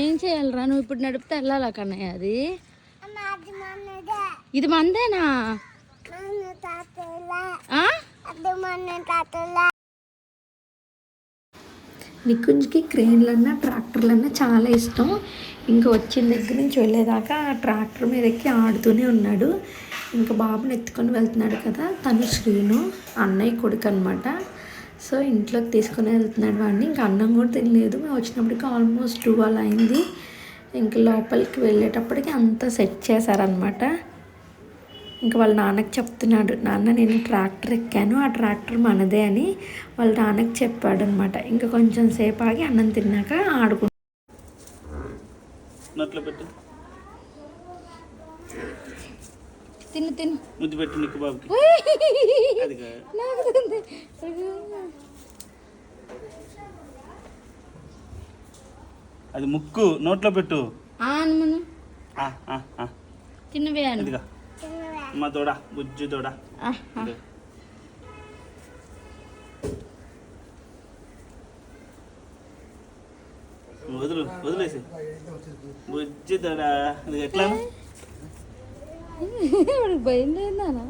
ఏం చేయాలిరా? నువ్వు ఇప్పుడు నడిపితే వెళ్ళాలా కన్నయ్య అది? ఇది మందేనా? నికుంజ్కి క్రెయిన్లన్నా ట్రాక్టర్లన్నా చాలా ఇష్టం. ఇంకా వచ్చిన దగ్గర నుంచి వెళ్ళేదాకా ఆ ట్రాక్టర్ మీద ఎక్కి ఆడుతూనే ఉన్నాడు. ఇంకా బాబుని ఎత్తుకొని వెళ్తున్నాడు కదా తను శ్రీను అన్నయ్య కొడుకు అనమాట సో ఇంట్లోకి తీసుకుని వెళ్తున్నాడు వాడిని. ఇంకా అన్నం కూడా తినలేదు. మేము వచ్చినప్పటికి ఆల్మోస్ట్ టూ అలా అయింది. ఇంకా లోపలికి వెళ్ళేటప్పటికి అంతా సెట్ చేశారనమాట ఇంకా వాళ్ళ నాన్నకి చెప్తున్నాడు నాన్న నేను ట్రాక్టర్ ఎక్కాను. ఆ ట్రాక్టర్ మనదే అని వాళ్ళ నాన్నకి చెప్పాడు అనమాట ఇంకా కొంచెం సేపు ఆగి అన్నం తిన్నాక ఆడుకుంటాడు నోట్లో పెట్టు తిను తిను. ముద్దు పెట్టు నీకు బాబుకి అది ముక్కు నోట్లో పెట్టు. ఆ అనుమను ఆ, ఆ, ఆ. తిన్నవే అను ఇదిగా అమ్మ తోడా బుజ్జు తోడా. వదులు వదిలేసి. బుజ్జి తోడా. అది ఎట్లా? వాడికి భయం లేదానా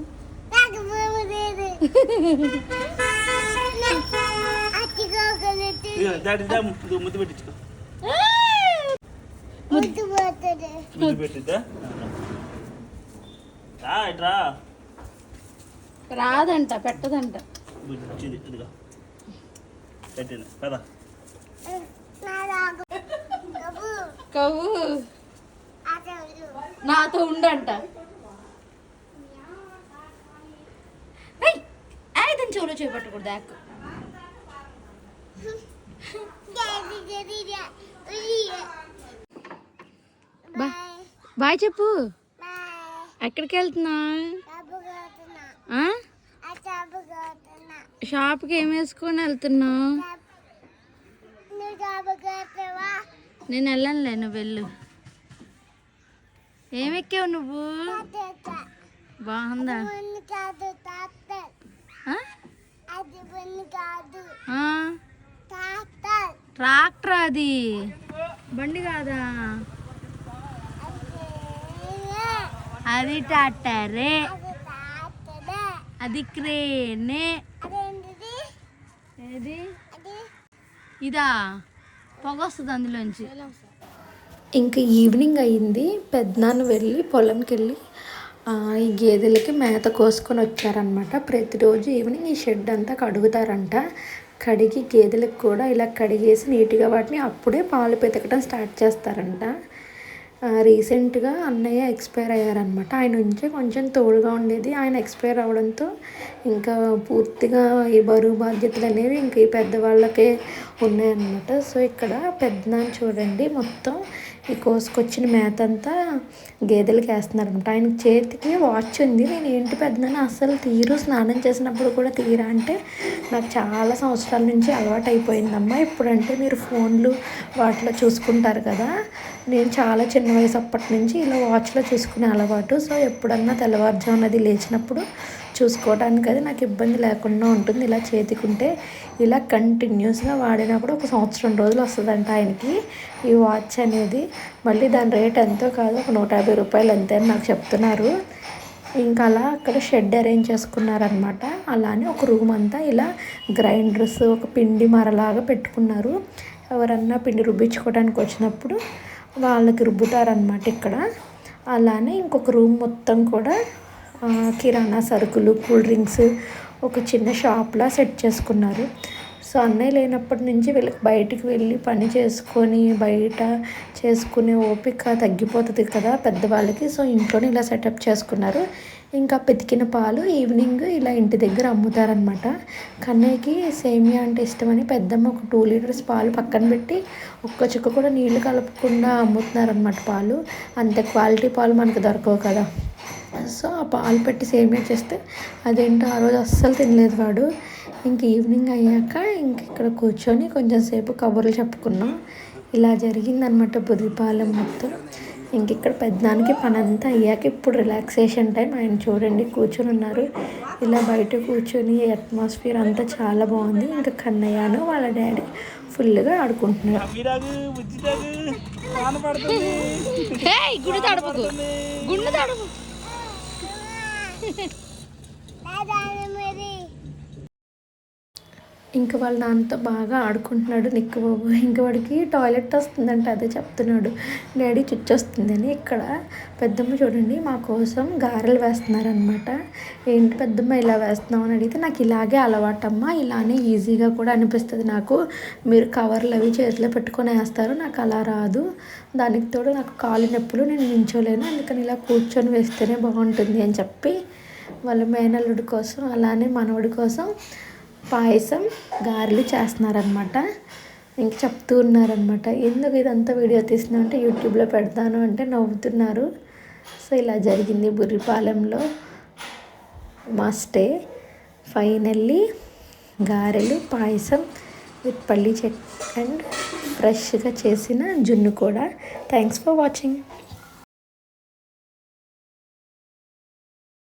ఇదిగో దాటి దా ఇదిగో ముద్దు పెట్టించుకో. ముద్దు పెట్టిద్దా? రాదంట పెట్టదంట. కవ్వు నాతో ఉండంట. చేపట్టకూడదు యాక్. బా బాయ్ చెప్పు. ఎక్కడికి వెళ్తున్నా? ఆ? షాప్కి ఏం వేసుకొని వెళ్తున్నావు నేను వెళ్ళనులే నువ్వు వెళ్ళు. ఏం ఎక్కావు నువ్వు? బాగుందా? ట్రాక్టర్. అది. బండి కాదా? అది ట్రాక్టరే. అది క్రేనే. ఏది? ఇదా? పొగ వస్తుంది అందులోంచి. ఇంకా ఈవినింగ్ అయ్యింది. పెద్దనాన్న వెళ్ళి పొలంకి వెళ్ళి ఈ గేదెలకి మేత కోసుకొని వచ్చారనమాట ప్రతిరోజు ఈవినింగ్ ఈ షెడ్ అంతా కడుగుతారంట. కడిగి గేదెలకు కూడా ఇలా కడిగేసి నీట్గా వాటిని అప్పుడే పాలు పెతకడం స్టార్ట్ చేస్తారంట. రీసెంట్గా అన్నయ్య ఎక్స్పైర్ అయ్యారనమాట ఆయన నుంచే కొంచెం తోడుగా ఉండేది. ఆయన ఎక్స్పైర్ అవడంతో ఇంకా పూర్తిగా ఈ బరువు బాధ్యతలు అనేవి ఇంకా ఈ పెద్దవాళ్ళకే ఉన్నాయన్నమాట. సో ఇక్కడ పెద్దనాన్న చూడండి మొత్తం ఈ కోసుకొచ్చిన మేత అంతా గేదెలకి వేస్తున్నారనమాట ఆయన చేతికి వాచ్ ఉంది. నేను ఏంటి పెద్దనాన్న అస్సలు తీరు స్నానం చేసినప్పుడు కూడా తీరా అంటే నాకు చాలా సంవత్సరాల నుంచి అలవాటు అయిపోయిందమ్మా ఇప్పుడంటే మీరు ఫోన్లు వాటిలో చూసుకుంటారు కదా. నేను చాలా చిన్న వయసు అప్పటి నుంచి ఇలా వాచ్లో చూసుకునే అలవాటు. సో ఎప్పుడన్నా తెల్లవారుజామునది లేచినప్పుడు చూసుకోవడానికి అది నాకు ఇబ్బంది లేకుండా ఉంటుంది. ఇలా చేతికుంటే ఇలా కంటిన్యూస్గా వాడినప్పుడు ఒక సంవత్సరం రోజులు వస్తుందంట ఆయనకి. ఈ వాచ్ అనేది మళ్ళీ దాని రేట్ ఎంతో కాదు ఒక నూట యాభై రూపాయలు అంతే అని నాకు చెప్తున్నారు. ఇంకా అలా అక్కడ షెడ్ అరేంజ్ చేసుకున్నారనమాట. అలానే ఒక రూమ్ అంతా ఇలా గ్రైండర్స్ ఒక పిండి మరలాగా పెట్టుకున్నారు. ఎవరన్నా పిండి రుబ్బించుకోవడానికి వచ్చినప్పుడు వాళ్ళకి రుబ్బుతారనమాట ఇక్కడ. అలానే ఇంకొక రూమ్ మొత్తం కూడా కిరాణా సరుకులు కూల్ డ్రింక్స్ ఒక చిన్న షాప్లా సెట్ చేసుకున్నారు. సో అన్నయ్య లేనప్పటి నుంచి వీళ్ళకి బయటికి వెళ్ళి పని చేసుకొని బయట చేసుకునే ఓపిక తగ్గిపోతుంది కదా పెద్దవాళ్ళకి. సో ఇంట్లోనే ఇలా సెటప్ చేసుకున్నారు. ఇంకా పితికిన పాలు ఈవినింగ్ ఇలా ఇంటి దగ్గర అమ్ముతారనమాట కన్నయ్యకి సేమియా అంటే ఇష్టమని పెద్దమ్మ ఒక టూ లీటర్స్ పాలు పక్కన పెట్టి ఒక్క చుక్క కూడా నీళ్ళు కలపకుండా అమ్ముతున్నారనమాట పాలు. అంత క్వాలిటీ పాలు మనకు దొరకవు కదా. సో ఆ పాలు పెట్టి సేమియా చేస్తే అదేంటో ఆ రోజు అస్సలు తినలేదు వాడు. ఇంక ఈవినింగ్ అయ్యాక ఇంక ఇక్కడ కూర్చొని కొంచెం సేపు కబుర్లు చెప్పుకున్నాం. ఇలా జరిగిందనమాట బుదిపాలెం మొత్తం. ఇంక ఇక్కడ పెద్దనానికి పని అంతా అయ్యాక ఇప్పుడు రిలాక్సేషన్ టైం ఆయన చూడండి కూర్చొని ఉన్నారు. ఇలా బయట కూర్చొని అట్మాస్ఫియర్ అంతా చాలా బాగుంది. ఇంకా కన్నయ్యను వాళ్ళ డాడీ ఫుల్గా ఆడుకుంటున్నారు. గుడి తడపకు. గుండు ఇంకా వాళ్ళ నాన్నతో బాగా ఆడుకుంటున్నాడు నిక్కు బాబు ఇంకా వాడికి టాయిలెట్ వస్తుందంటే అదే చెప్తున్నాడు. డాడీ చుచ్చొస్తుందని ఇక్కడ పెద్దమ్మ చూడండి మా కోసం గారెలు వేస్తున్నారనమాట ఏంటి పెద్దమ్మ ఇలా వేస్తున్నావు? అని అడిగితే నాకు ఇలాగే అలవాటమ్మా ఇలానే ఈజీగా కూడా అనిపిస్తుంది నాకు. మీరు కవర్లు అవి చేతిలో పెట్టుకొని వేస్తారు నాకు అలా రాదు. దానికి తోడు నాకు కాలు నొప్పులు నేను నించోలేను. అందుకని ఇలా కూర్చొని వేస్తేనే బాగుంటుంది అని చెప్పి వాళ్ళ మేనల్లుడి కోసం అలానే మనవడి కోసం పాయసం గారెలు చేస్తున్నారనమాట ఇంక చెప్తూ ఉన్నారనమాట ఎందుకు ఇదంతా వీడియో తీస్తున్నా అంటే యూట్యూబ్లో పెడతాను అంటే నవ్వుతున్నారు. సో ఇలా జరిగింది బుర్రిపాలెంలో. మా స్టే ఫైనల్లీ గారెలు పాయసం విత్ పల్లి చెట్ అండ్ ఫ్రెష్గా చేసిన జున్ను కూడా. Thanks for watching.